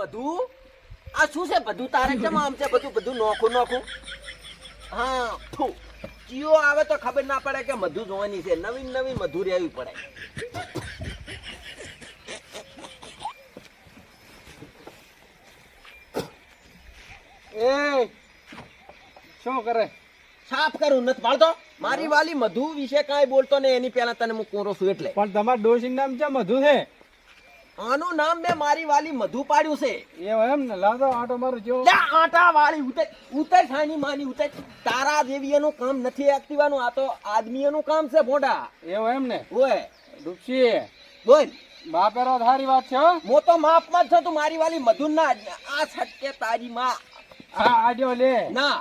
બધું? આ શું છે? બધું તારે કેમ આમ છે? બધું બધું નોખું નોખું? હા, ફુ. જીઓ આવે તો ખબર ના પડે કે મધુ જોવાની છે. નવીન નવીન મધુ રહેવી પડે. એ, શું કરે? સાફ કરું, નથી પાડતો? મારી વાલી મધુ વિશે કાંઈ બોલતો ને એની પહેલા તને હું કોરો છું એટલે. પણ તમારા ડોશી નામ છે મધુ છે આનું નામ મેં મારી વાલી મધુ પાડ્યું છે. એવું એમ ને? લાદો આટો મારું જો આટા વાળી ઉતર ઉતર સાની માની ઉતર. તારા જેવી એનું કામ નથી એક્ટિવાનું આ તો આદમી એનું કામ છે ભોંડા. એવો એમ ને? ઓય. રૂપસી બોલ. બાપેરો ધારી વાત છે હો. મો તો માપમાં જ છો તું મારી વાલી મધુ ના આ છટકે તારી માં. આ આડ્યો લે. ના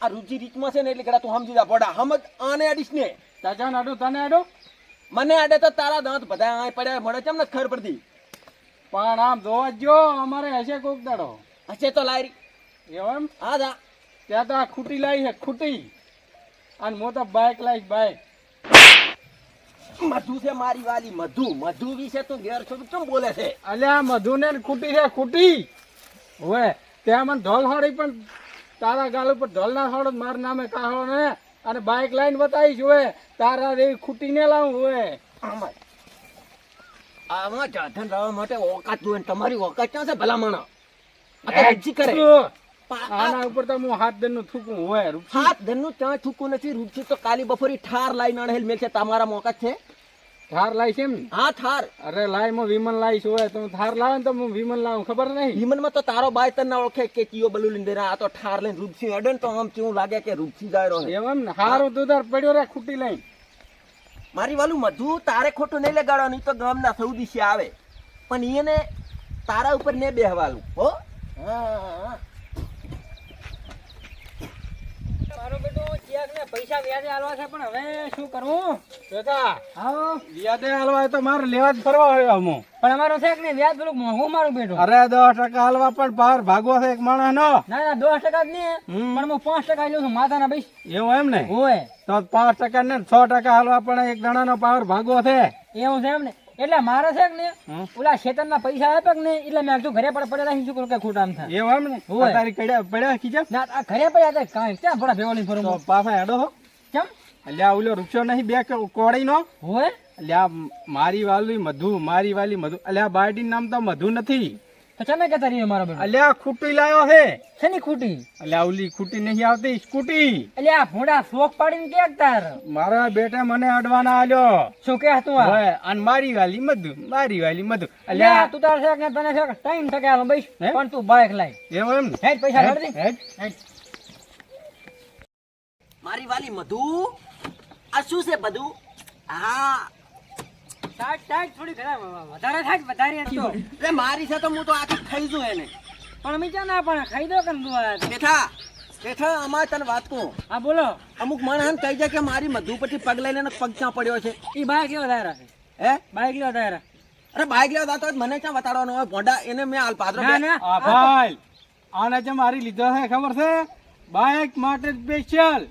આ રુચિ રીતમાં છે ને એટલે કરા તું સમજી જા બોડા સમજ આને અડીશ ને. તાજા નાડો તને આડો? મને આડે તો તારા દાંત બધા પડ્યા મળે કેમ ને ખબર પડતી. પણ આમ જોવા જો અમારે હશે કોક દાડો. હશે તો લાયરી. એવું એમ? હા દા ત્યાં તો આ ખૂટી લાવી છે ખૂટી. અને હું તો બાઇક લાવીશ બાઇક મધુ છે મારી વાલી મધુ. મધુ વિશે તું ઘેર છો કેમ બોલે છે? અલ્યા મધુ ને ખૂટી છે ખૂટી. હોય ત્યાં મને ઢોલ હાડી પણ તારા ગાલ ઉપર ઢોલ ના હાડો મારા નામે કાહો ને. અને બાઇક લાઈન બતાવીશ હવે. તારા એવી ખૂટી ને લાવું હવે. આમાં આમાં જાધન રહેવા માટે ઓકાત જોઈએ તમારી ઓકાત ક્યાં છે આ તો કરે. આના ઉપર તો હું હાથ ધનનું થૂકું હોય હાથ ધનનું ત્યાં થૂકું નથી રૂપસી તો કાલી બફોરી ઠાર લાઈન અણહેલ મેલ છે તમારા મોકા છે? થાર લાવીશ એમ હા થાર અરે લાઈ માં વિમન લાવીશ હોય તો થાર લાવે ને તો હું વિમન લાવું ખબર નહીં? વિમનમાં તો તારો બાય તને ઓળખે કે કીઓ બલુ લઈને. આ તો ઠાર લઈને રૂપસી અડે તો આમ કેવું લાગે કે રૂપસી જાય રહ્યો છે. એમ ને? હારું તાર પડ્યો રે ખૂટી લઈ મારી વાલું મધુ તારે ખોટું નહીં લગાડવાનું તો ગામના સૌ દિશે આવે. પણ એને તારા ઉપર ને બેહવાલું, હો? હા મારો બેટો ચેક ને પૈસા વ્યાજે આલવા છે પણ હવે શું કરવું? બેટા હા વ્યાજે આલવા તો મારે લેવા જ ફરવા આવ્યો હું પણ અમારો છે કે નહીં વ્યાજ પેલું મોંઘું મારું બેઠું. અરે દસ ટકા હાલવા પણ બહાર ભાગવો છે એક માણસ નો ના ના દસ ટકા જ નહીં પણ હું પાંચ ટકા લઉં છું માથાના પૈસ. એવું એમ ને? હોય. તો પાંચ ટકા ને છ ટકા હાલવા પણ એક જણા નો પાવર ભાગવો છે. એવું છે એમ ને? એટલે મારે છે ને ઓલા શેતન ના પૈસા આપ્યા કે નહીં? એટલે મેં કીધું ઘરે પડે પડે શું કરું કે ખોટામ થાય. એવું ને? હોય. તારી કડ્યા પડ્યા ખીચા ના આ ઘરે પડ્યા તો કાંઈ ક્યાં થોડા ભેવાની ફરું? પાછા હેડો હો. કેમ? આ ઓલો વૃક્ષો નહીં બે કોડી નો? હોય? આ મારી વાલી મધુ મારી વાલી મધુ. અલ્યા બાયડી નામ તો મધુ નથી. તમે કહેતા રહીએ મારો બેટો? એટલે ખૂટી લાયો હે. શેની ખૂટી? અલ્યા ઓલી ખૂટી નહીં આવતી સ્કૂટી. અલ્યા ભોંડા શોખ પાડીને કે તાર? મારા બેટા મને અડવાના આલ્યો. શું કે તું આ? અને મારી વાલી મધુ મારી વાલી મધુ. આ તું તાર છે કે તને છે ટાઈમ ટકા આલો બસ પણ તું બાઈક લાય. એવું એમ? હે પૈસા કાઢ દે. મારી વાલી મધુ આ શું છે બધું? હા સાઠ સાઠ થોડી ઘણા વધારે થાય વધારે હતો. એટલે મારી છે તો હું તો આખી ખાઈ જઉં એને. પણ અમે ક્યાં ના પણ ખાઈ દો કે તું આ? બેઠા બેઠા અમારે તને વાત કહું? હા બોલો. અમુક માણસ કહી જાય કે મારી મધુ પછી પગ લઈને પગ ક્યાં પડ્યો છે? એ બાઈક લેવા દાયરા હે? બાઈક લેવા દાયરા અરે બાઈક લેવા દાતો મને ક્યાં બતાડવાનો હોય? ભોંડા એને મેં હાલ પાદરો ભાઈ આને જે મારી લીધો છે ખબર છે? બાઇક માટે સ્પેશિયલ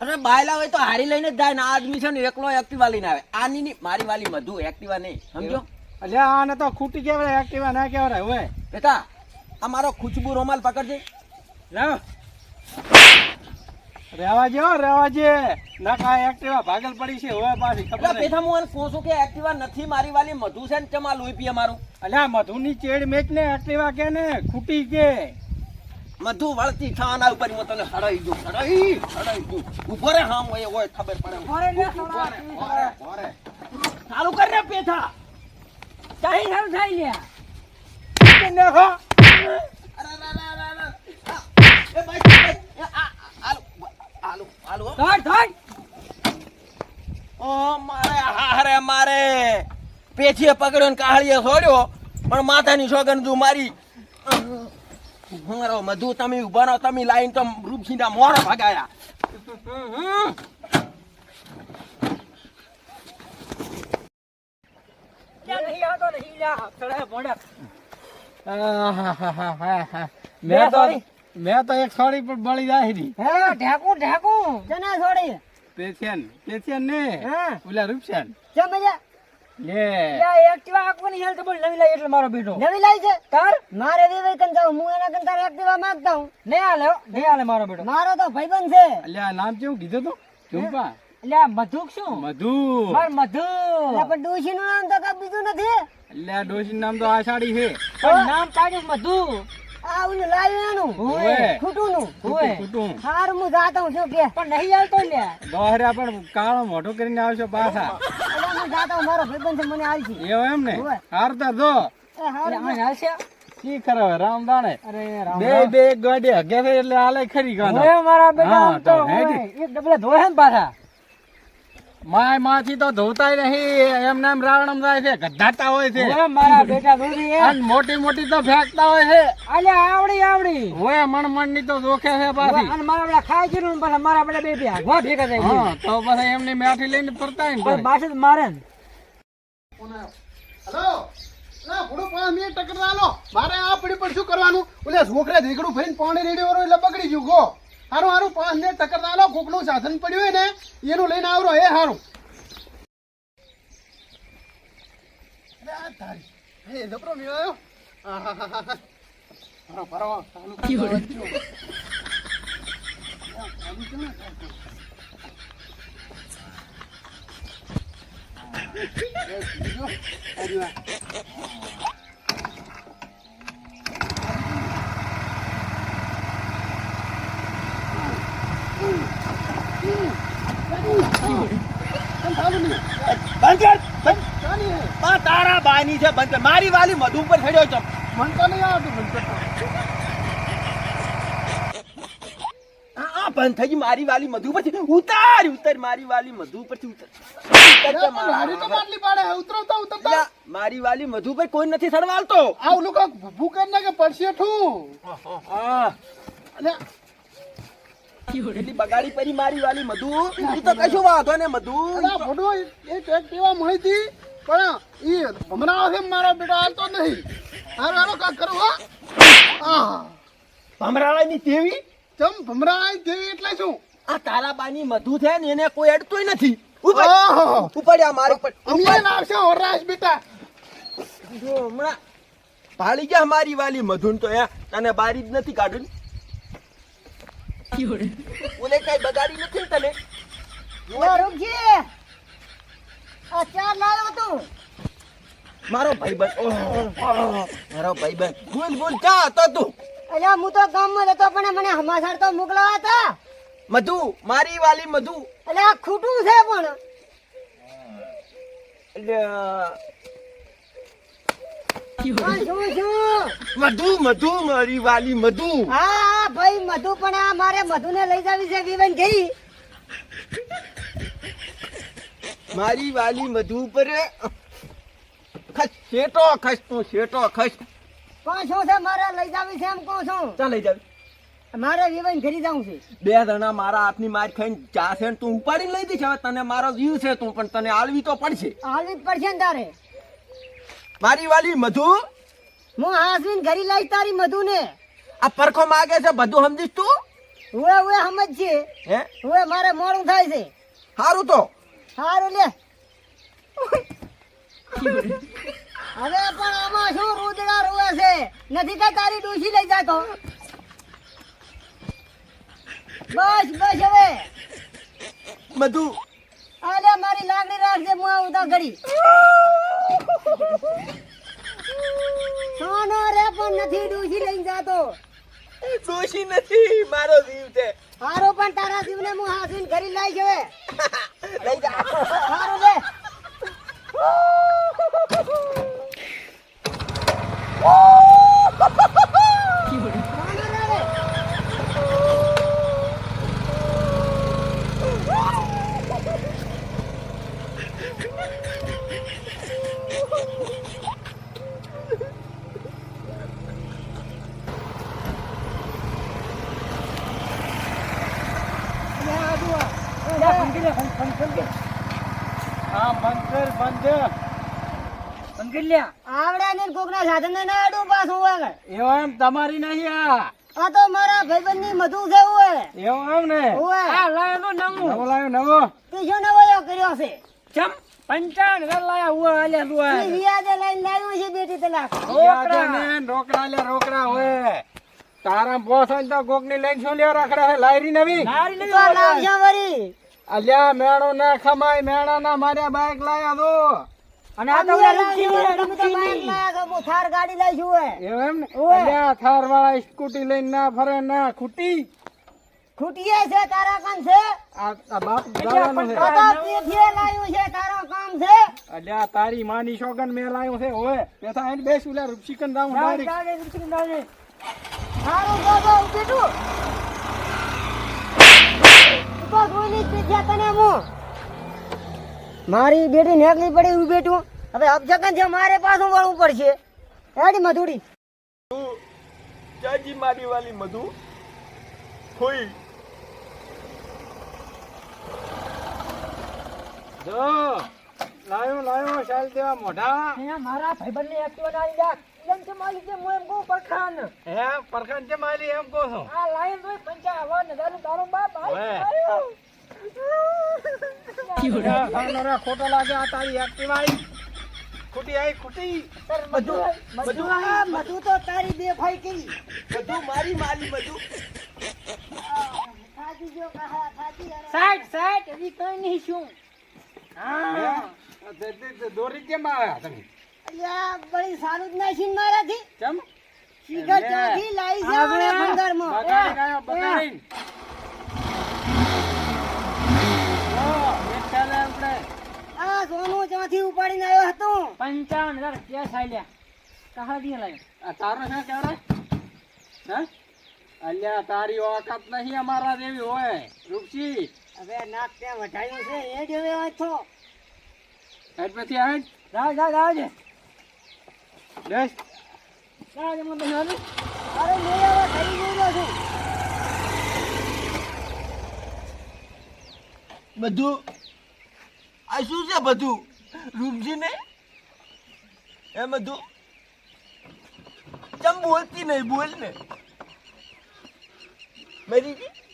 અરે બાયલા હોય તો હારી લઈને જ જાય ને આ આદમી છે ને એકલો એક્ટિવા લઈને આવે. આની ની મારી વાલી મધુ એક્ટિવા નહીં સમજો? એટલે આને તો ખૂટી કહેવાય એક્ટિવા ના કહેવાય હોય. બેટા આ મારો ખુશબુ રોમાલ પકડજે. લાવ રેવા જે હો, રેવા જે ના કાંઈ એક્ટિવા ભાગલ પડી છે હોય પાછી ખબર નહીં. પેથા હું એને કહું છું કે એક્ટિવા નથી મારી વાલી મધુ છે ને ચમા લોહી પીએ મારું. અલ્યા મધુની ચેડ મેચ ને એક્ટિવા કે ને? ખૂટી કે. મધુ વળતી થાના ઉપર હું તને હડાઈ દઉં હડાઈ હડાઈ દઉં ઊભો રે હા હોય હોય ખબર પડે. રે, રે, રે. ચાલુ કર ને પેથા. ચાહી થાય થાય લે. કે નાખો. અરે અરે, અરે, અરે, અરે. એ ભાઈ, આલુ, આલુ, આલુ, હો. થોડ થોડ ઓ મારે હારે મારે. પેથીએ પકડ્યો ને કાહળીએ છોડ્યો. પણ માથાની સોગન તું મારી. હંગરો મધુ તમે ઊભા રહો તમે લાઈન તો રૂપસિંહના મોઢા ભગાયા મેં તો મેં તો એક સોડી પણ બળી જાય રી હે ઢાકું ઢાકું. જના સોડી પેશિયન પેશિયન ને? હા. ઓલા રૂપસાન. કેમ મજા? લે. યા એક્ટિવા આંકવાની હેલ તો નવી લાવી એટલે મારો બેટો. નવી લાવી છે? તાર? મારે વિવેક જાઉં. હું એના કરતા એક્ટિવા માંગતા હું ને હો, ને મારો બેટો. મારો તો ભાઈબંધ છે. એટલે આ નામ કેવું કીધું તું? ચુંપા. એટલે મધુક શું? મધુ. માર મધુ. એટલે પણ ડોશી નું નામ તો કઈ બીજું નથી. એટલે આ ડોશી નામ તો આષાઢી છે. પણ નામ પાડ્યું મધુ. આ ઓલું લાવ્યું એનું ઓવે. ખોટું હાર હું જાતો હું શું કે. પણ નહીં આવતો લે દોહરા પણ કાળો મોઢો કરીને આવશો પાછા. હું જાતો મારો ભાઈબંધ છે મને આલજી એવું એમ ને? હારતા જો. હાલશે? કી કરે હવે? રામદાણે અરે રામ બે બે ગાડી હગે એટલે આલે ખરી ઓય મારા બેટા આમ તો એક ડબલે ધોહે ને પાછા. માય માથી તો ધોતાય નહીં. એમ નામ રાવણમ જાય છે. ગધાતા હોય છે. ઓય મારા બેટા દોરી એ અને મોટી મોટી તો ફેંકતા હોય છે. અલે આવડી આવડી. હોય મણ મણની તો જોખે છે પાછી. અને મારા બેટા ખાઈ ગયું ને પાછા મારા બેટા બે આગવા ભેગા થઈ હા તો પછી એમની મેઠી લઈને ફરતા ને પણ બાસે તો મારે ને. હલો. ના ભૂડું પાંચ મિનિટ ટક્કર આલો મારે આ પડી પર શું કરવાનું? ઓલે છોકરા દીકડું ભરીને પાણી રેડી વાળો એટલે બગડી ગયું ગો. હારું હારું પાંચ મિનિટ ટક્કર આલો કોકનું સાધન પડ્યું હોય ને એનું લઈને આવરો એ હારું તારી. એ જબરો મેળ આવ્યો. આહાહાહા. ભરો, ભરો. ચાલુ કરો, વચ્ચો. ચાલુ કેમ ના થાય? એ બીજો. આર્યો આ. બંધ કર બંધ. ચાલી હે. આ તારા બાની છે બંધ મારી વાલી મધુ ઉપર ચડ્યો છો. મન તો નહીં આવતું આ બંધ થઈ મારી વાલી મધુ પરથી ઉતાર ઉતાર મારી વાલી મધુ પરથી ઉતાર મારી વાલી મધુ પર કોઈ નથી સડવાલતો. આ ઓલું કાંક ભૂ કરી કે પડશે ઠું. હા. એટલી બગાડી પરી મારી વાલી મધુ. ઈ તો કશું વાંધો ને મધુ. અલા એ એક એક્ટિવા મળી હતી પણ ઈ ભમરાઓ છે મારા બેટા હાલતો નહીં. હારો હારો કાંક કરો હા. આહ. ભમરાવાની તેવી? ચમ ભમરા આઈ તેવી એટલે શું? આ તારાબાની મધુ છે ને એને કોઈ અડતોય નથી. ઉપાડ્યા મારી ઉપર. અમીએ ના આવશે બેટા. જો હમણાં ભાળી ગયા મારી વાલી મધુન તો એ તને બારી જ નથી કાઢું ઓલે કઈ બગાડી નથી તને? રૂપજી! આ ચાર લાવ્યો તું. મારો ભાઈબંધ મારો ભાઈબંધ. બોલ બોલ ક્યાં હતો તું? અલ્યા હું તો ગામમાં જતો પણ મને હમાસર તો મોકલાવા હતા. મધુ મારી વાલી મધુ. અલ્યા ખોટું છે પણ. એટલે મધુ મધુ મારી વાલી મધુ. હા ભાઈ મધુ પણ આ મારે મધુને લઈ જવી છે વિવન ગઈ. મારી વાલી મધુ ઉપર ખસ શેટો ખસ તું શેટો ખસ. કોણ શું છે મારે લઈ જવી છે એમ કહું છું. ચાલ લઈ જાવ. મારે વિવન ઘરી જવું છે. બે જણા મારા હાથની માર ખાઈને જાશે ને તું ઉપાડીને લઈ દઈશ હવે તને મારો જીવ છે તું પણ તને આલવી તો પડશે. હાલવી પડશે ને તારે. મારી વાલી મધુ? હું હાસવીન ઘરી લઈ તારી મધુ ને આ પરખો માગે છે બધું સમજીશ તું? હુએ હુએ સમજ છે હે મારે મોડું થાય છે. સારું તો. સારું લે. હવે પણ આમાં શું રૂદડા રૂવે છે? નથી તો તારી ડૂસી લઈ જાતો? બસ બસ હવે. મધુ આલે મારી લાગણી રાખજે હું આવું તો ઘડી. સોનો રે પણ નથી ડૂસી લઈ જાતો. ડૂસી નથી મારો જીવ છે. સારું પણ તારા જીવને હું હાસીને ઘરી લઈ જવે લઈ જા. સારું લે. સોનો રે હવે. જા, ફંકી લે, ફં- ફં- ફંકી. હા બંધ કર બંધ ફંકી લ્યા. આવડે ને કોકના ના અડું પાછું આગળ એવો એમ તમારી નહીં આ. આ તો મારા ભાઈબંધની મધુ છે ઓએ એવો એમ ને? ઓએ આ લાયો નો નવો. નવો લાયો નવો. તે નવો યો કર્યો છે? ચમ? પંચાવન હજાર લાયા હુઆ આલે તું આ. વ્યાજે લઈને લાવ્યું છે બેટી તલાક રોકડા ને રોકડા લે રોકડા હોય. તારા બોસ હોય ને તો કોકની લઈને શું લેવા રાખડા હે લાયરી નવી? લારી તો નહીં વરી અલ્યા મેણો ના ખમાય મેણા ના માર્યા બાઈક લાયા તો. અને આ તમને અમે ઓલા લાવશે રૂપચી વળી, વાળા, તમે તો રૂપચી બાઈકની. લાયા છો, હું થાર ગાડી લઈ હોય એમ એમ ને? અલ્યા થાર વાળા સ્કૂટી લઈને ના ફરે ના ખૂટી. ખૂટીએ છે તારા કામ છે? આ આ બાપ ગાળાનું છે. તો તો પેઠીએ લાવ્યું છે તારો કામ છે? અલ્યા તારી માની શોગન મેં લાયો છે ઓય. પેથા આઈને બેસ ઉલા રૂપસિકન લારી, ડાયરેક્ટ લારી, રૂપચી ની લારી. સારું બાબા તો જોઈ લીધી છે. તને હું. મારી બેટી નેકલી પડી હું બેઠું. હવે અપજકન છે મારે પાછું વળવું પડશે. હેડી મધુડી. ચાજી મારી વાલી મધુ. ખોઈ. જો લાયો લાયો શાલ દેવા મોઢા. અહીંયા મારા ભાઈબંધને Activa ના આવી જા. એમ કે મારી કે હું એમ કહું પરખાન. હે પરખાન છે મારી એમ કહો છો? આ લાઈન તો પંચા હજારનું ને દારૂ દારૂ બાપ આવ્યો. ખોટા લાગે આ તારી એક્ટિવા આઈ ખૂટી આઈ ખૂટી. બધું મધુ તો તારી બે કરી બધું મારી માલી બધું થાકી ગયો કહા થાકી ગયો. સાઠ, સાઠ, હજી કંઈ નહીં શું. હે? તે- તે- તે દોરી કેમ આવ્યા તમે? અલ્યા બળી સારું જ નાખી મારાથી. કેમ શિખર ચોથી લાવી છે ભંગારમાં. બગાડી ગયો બગાડીને જો, એક ખ્યાલ આપણે આ સોનું ત્યાંથી ઉપાડીને આવ્યો હતો. પંચાવન હજાર કેશ આલ્યા. કહા દી. આ તારો છે કેવડે? હે? અલ્યા તારી ઓકાત નહીં અમારા જેવી હોય. રૂપસી. હવે નાક ત્યાં વઢાયું છે એ જ હવે વાંચો હેડ પછી આવે જાઓ, જાઓ, જાઓ જે. બેસ. જાઓ જે, મને બેસવા અરે મેં આવા થઈ ગયો છું. બધું આ શું છે બધું? રૂપજી ને એ બધું? ચમ બોલતી નહીં, બોલ ને. મરી જી?